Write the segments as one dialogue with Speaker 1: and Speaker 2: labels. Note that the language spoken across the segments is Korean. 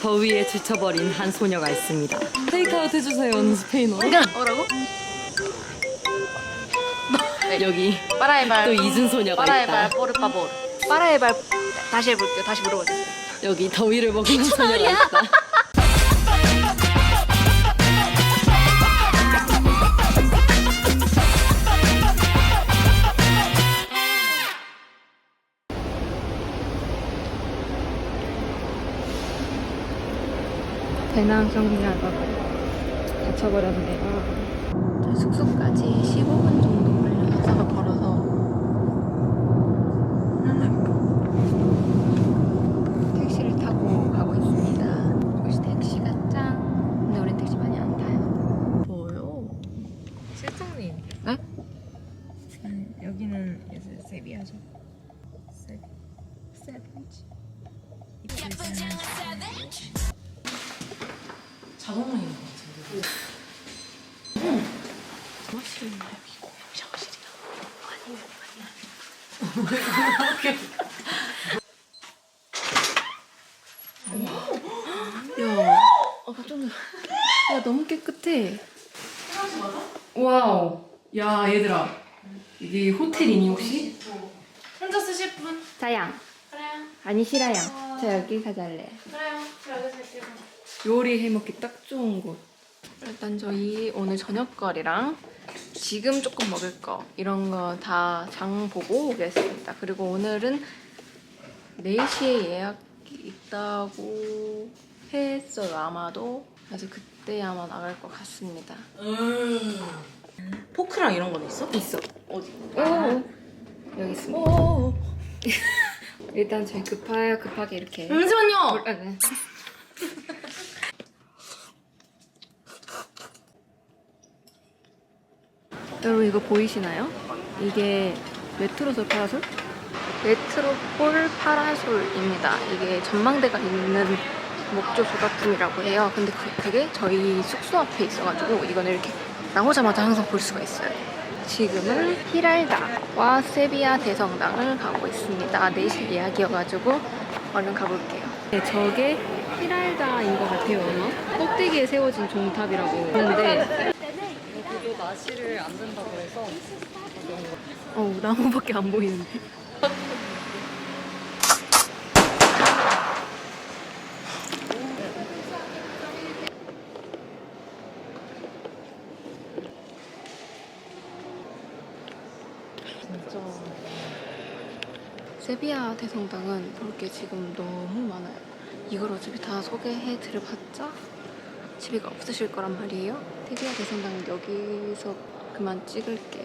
Speaker 1: 더위에 지쳐버린 한 소녀가 있습니다. 테이크아웃 해주세요, 스페인어.
Speaker 2: 뭐라고?
Speaker 1: 여기
Speaker 2: 빠라의
Speaker 1: 또 잊은 소녀가 있다.
Speaker 2: 발 포르파보르 빠라의 발 다시 해볼게요 다시 물어봐주세요
Speaker 1: 여기 더위를 먹는 소녀가 있다.
Speaker 2: 배낭 정리하다가 다쳐버렸네요 숙소까지 15분 정도 걸려서 걸어서 택시를 타고 가고 있습니다 혹시 택시가 짱 근데 우린 택시 많이 안 타요
Speaker 1: 뭐요? 실장님.
Speaker 2: 네?
Speaker 1: 아니, 여기는 이제 세비야죠. 세 세비지. 자동문인 것 같은데.
Speaker 2: 멋있는 여기 공용 샤워실이야 아니면 아니야 야, 아 깜짝 놀라. 야 너무 깨끗해. 와우. 야 얘들아, 이게 호텔이니 혹시?
Speaker 3: 혼자 쓰실 분?
Speaker 2: 자양.
Speaker 3: 그래요.
Speaker 2: 아니 시라양. 저 여기 가잘래.
Speaker 3: 그래요. 여기서 할게요.
Speaker 2: 요리 해 먹기 딱 좋은 곳. 일단 저희 오늘 저녁거리랑 지금 조금 먹을 거 이런 거 다 장 보고 오겠습니다. 그리고 오늘은 4시에 예약이 있다고 했어요. 아마도. 그래서 그때 아마 나갈 것 같습니다.
Speaker 1: 포크랑 이런 건 있어?
Speaker 2: 있어.
Speaker 1: 어디?
Speaker 2: 오. 여기 있습니다.
Speaker 1: 오.
Speaker 2: 일단 저희 급하, 급하게 이렇게.
Speaker 1: 잠시만요.
Speaker 2: 아, 네. 여러분 이거 보이시나요? 이게 메트로솔 파라솔? 메트로폴 파라솔입니다. 이게 전망대가 있는 목조 조각품이라고 해요. 근데 그, 그게 저희 숙소 앞에 있어가지고 이거는 이렇게 나오자마자 항상 볼 수가 있어요. 지금은 히랄다와 세비야 대성당을 가고 있습니다. 4시 예약이어가지고 얼른 가볼게요. 네, 저게 히랄다인 것 같아요, 아마. 꼭대기에 세워진 종탑이라고 하는데
Speaker 1: 나시를 안 된다고 해서
Speaker 2: 어, 나무밖에 안 보이는데.
Speaker 1: 진짜
Speaker 2: 세비야 대성당은 볼 게 지금 너무 많아요. 이걸 어차피 다 소개해 드려봤자 집에가 없으실 거란 말이에요. 세비야 대성당은 여기서 그만 찍을게요.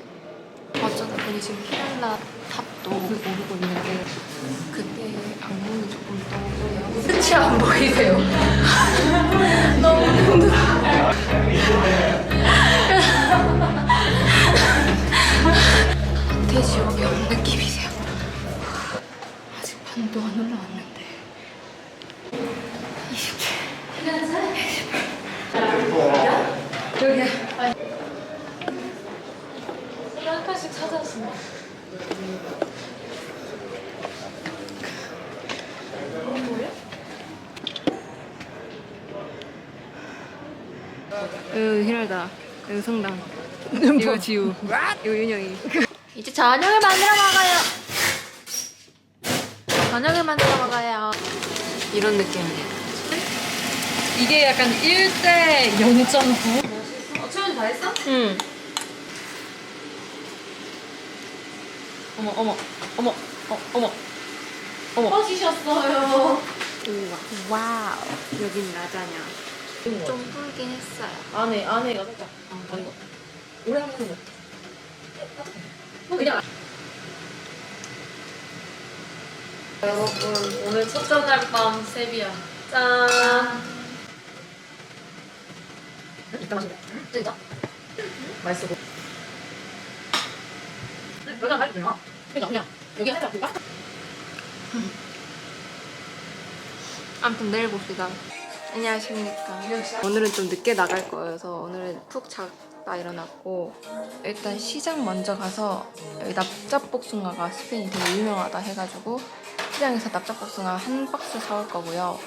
Speaker 2: 어쩌다 보니 지금 히랄라 탑도 모르고 있는데 그때 방문이 조금 떠오르요. 끝이 안 보이세요. 너무 힘들어. 대지옥에 온 느낌이세요. 아직 반도 안 올라왔는데. 27. 28. 여기.
Speaker 3: 한 칸씩 찾아왔습니다.
Speaker 2: 여기 히랄다. 여기 성당. 이거 지우. 이거 윤영이.
Speaker 3: 이제 저녁을 만들어 먹어요. 저녁을 만들어 먹어요.
Speaker 2: 이런 느낌이에요.
Speaker 1: 이게 약간 1대 0.9?
Speaker 3: 어, 다 했어?
Speaker 2: 응.
Speaker 1: 어머 어머 어머 어, 어머 어머
Speaker 3: 퍼지셨어요.
Speaker 2: 우와. 와우. 여긴 라자냐. 좀 불긴 했어요.
Speaker 1: 안에 안에가 살짝 안거 오래 하는 거 그냥
Speaker 3: 여러분, 오늘 첫 전날 밤 세비야. 짠.
Speaker 1: 이따 마시자
Speaker 3: 진짜?
Speaker 1: 맛있어 여기가 살짝 그냥 그냥 그냥 여기 살짝 볼까?
Speaker 2: 아무튼 내일 봅시다. 안녕하십니까. 오늘은 좀 늦게 나갈 거여서 오늘은 푹 잤다 일어났고 일단 시장 먼저 가서 여기 납작복숭아가 스페인이 되게 유명하다 해가지고 시장에서 납작복숭아 한 박스 사올 거고요.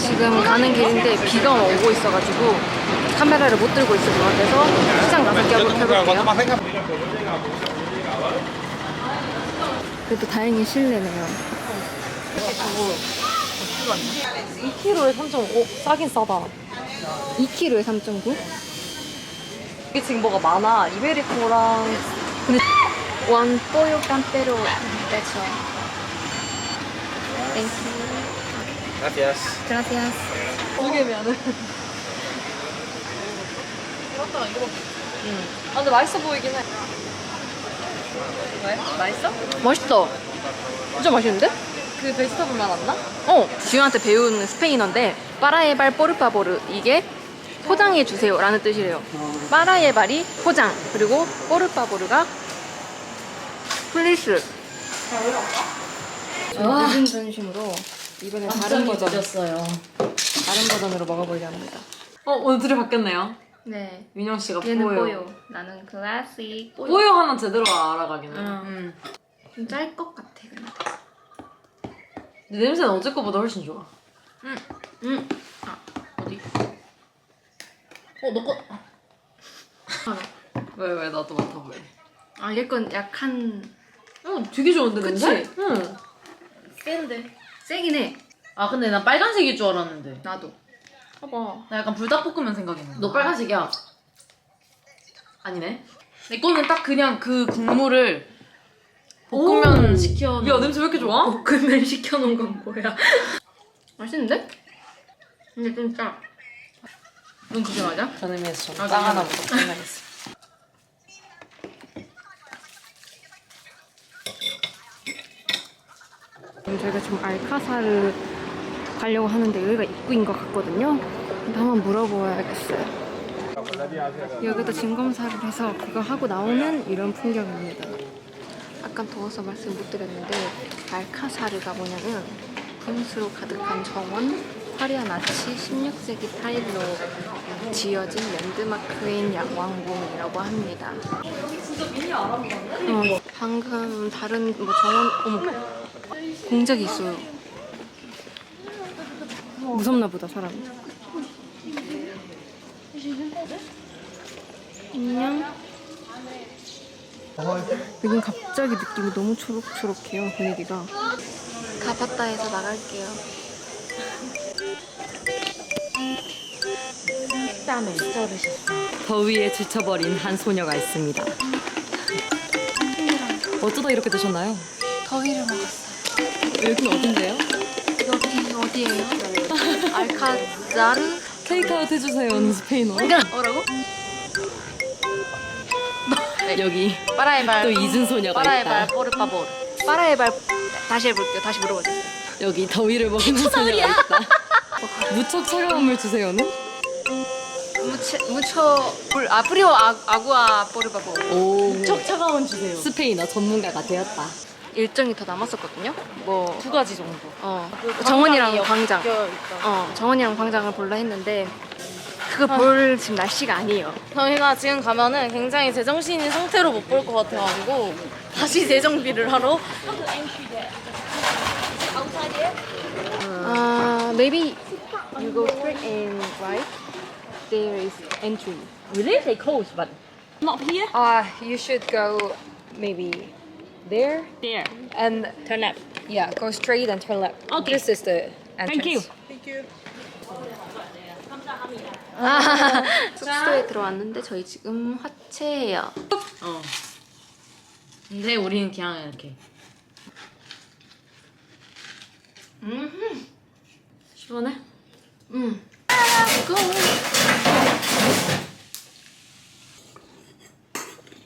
Speaker 2: 지금 가는 길인데 비가 오고 있어가지고 카메라를 못 들고 있을 것 같아서 시장 가서 기업을 해볼게요. 그래도 다행히 실내네요.
Speaker 1: 2kg에 3.5 싸긴 싸다
Speaker 2: 2kg에 3.9?
Speaker 1: 이게 지금 뭐가 많아 이베리코랑
Speaker 2: 원 뽀요 깜빼로 대처. 땡큐.
Speaker 4: Gracias.
Speaker 2: Gracias.
Speaker 1: 두 개 면은 응. 아 근데 맛있어 보이긴 해 왜? 맛있어?
Speaker 2: 맛있어. 진짜 맛있는데?
Speaker 1: 그 베지터블 맛 안 나?
Speaker 2: 어, 지효한테 배운 스페인어인데 빠라에발 포르파보르 이게 포장해 주세요라는 뜻이래요. 빠라에발이 포장 그리고 포르파보르가 플리스. 저 늦은 전심으로 이번에 다른 버전
Speaker 1: 늦었어요
Speaker 2: 다른 버전으로 먹어보려 합니다.
Speaker 1: 어 오늘 둘이 바뀌었네요
Speaker 2: 네.
Speaker 1: 민영 씨가
Speaker 2: 얘는
Speaker 1: 뽀요
Speaker 2: 뽀요. 나는 클래식.
Speaker 1: 뽀요 하나 제대로 알아가긴 해
Speaker 2: 응. 좀짤 것 같아 근데.
Speaker 1: 근데 냄새는 어제 거보다 훨씬 좋아
Speaker 2: 응.
Speaker 3: 어디? 어, 너 거.
Speaker 1: 왜왜 나도 맡아볼래
Speaker 2: 아, 얘 건 약한
Speaker 1: 어 되게 좋은데
Speaker 2: 그치?
Speaker 1: 냄새? 응
Speaker 3: 센데.
Speaker 2: 세긴 해.
Speaker 3: 아, 근데 난 빨간색일 줄 알았는데.
Speaker 2: 나도. 봐봐.
Speaker 3: 나 약간 불닭볶음면 생각이 나.
Speaker 1: 너 빨간색이야 아니네
Speaker 3: 내 거는 딱 그냥 그 국물을 볶으면 시켜.
Speaker 1: 야 냄새 왜 이렇게 좋아?
Speaker 2: 볶음면 시켜놓은 건 뭐야? 맛있는데? 근데 좀 짜. 넌 그게 맞아?
Speaker 1: 그런 의미에서
Speaker 3: 아,
Speaker 1: 저는 짱빵
Speaker 3: 하나
Speaker 1: 끝나겠어
Speaker 2: 지금 저희가 지금 알카사를 가려고 하는데 여기가 입구인 것 같거든요. 근데 한번 물어보아야겠어요. 여기도 짐 검사를 해서 그거 하고 나오는 이런 풍경입니다. 약간 더워서 말씀 못 드렸는데 알카사르가 뭐냐면 분수로 가득한 정원, 화려한 아치, 16세기 타일로 지어진 랜드마크인 양왕궁이라고 합니다. 어, 방금 다른 뭐 정원 어머 공작이 있어요. 무섭나 보다 사람이. 안녕. 여긴 갑자기 느낌이 너무 초록초록해요 분위기가. 가봤다에서 나갈게요. 땀을 썰으셨어.
Speaker 1: 더위에 지쳐버린 한 소녀가 있습니다 어쩌다 이렇게 되셨나요?
Speaker 2: 더위를 먹었어요.
Speaker 1: 여긴 어딘데요?
Speaker 2: 여기 어디예요? 알카자르?
Speaker 1: 테이크아웃 해주세요는 스페인어.
Speaker 2: 뭐라고?
Speaker 1: 여기.
Speaker 2: 빠라에발.
Speaker 1: 또 잊은 소녀가
Speaker 2: 빠라에발
Speaker 1: 있다.
Speaker 2: 포르파보르. 빠라에발 다시 해볼게요. 다시 물어봐주세요.
Speaker 1: 여기 더위를 먹이는 소녀가 있다. 무척 차가운 물 주세요는?
Speaker 2: 무체, 무초 불, 아 프리오 아, 아구아 포르파보르.
Speaker 1: 오.
Speaker 3: 척 차가운 주세요.
Speaker 1: 스페인어 전문가가 되었다
Speaker 2: 일정이 더 남았었거든요 뭐
Speaker 3: 두 가지 정도.
Speaker 2: 어, 정원이랑 광장
Speaker 3: 어.
Speaker 2: 어 정원이랑 광장을 볼라 했는데 그거 볼 지금 날씨가 아니에요
Speaker 3: 저희가 지금 가면은 굉장히 제정신인 상태로 못 볼 것 같아가지고 다시 재정비를 하러
Speaker 2: Uh, maybe you go straight and right. There is entry.
Speaker 3: Really? They close, but not here.
Speaker 2: Uh, you should go maybe there
Speaker 3: There.
Speaker 2: and
Speaker 3: Turn left.
Speaker 2: yeah, go straight and turn left.
Speaker 3: Okay.
Speaker 2: This is the entrance.
Speaker 3: Thank you.
Speaker 2: 숙소에 들어왔는데 저희 지금 화채예요.
Speaker 3: 어. 근데 우리는 그냥 이렇게.
Speaker 1: 시원해?
Speaker 2: 음.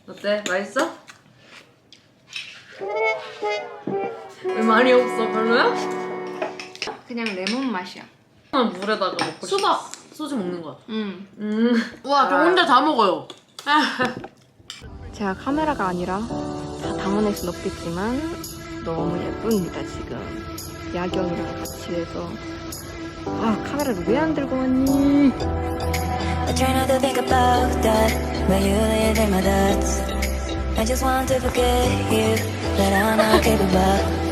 Speaker 1: 어때? 맛있어? 왜 많이 없어? 별로야?
Speaker 2: 그냥 레몬 맛이야.
Speaker 1: 그냥 물에다가 먹고 싶어
Speaker 3: 수박 소주 먹는 거야.
Speaker 2: 음.
Speaker 1: 음
Speaker 3: 와, 저 혼자 다 먹어요.
Speaker 2: 제가 카메라가 아니라 다 담아낼 순 없겠지만 너무 예쁩니다 지금. 야경이랑 같이 해서 아 카메라를 왜 안 들고 왔니?
Speaker 5: I try not to think about that, but you live in my thoughts. I just want to forget you, but I'm not capable.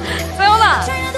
Speaker 2: 아!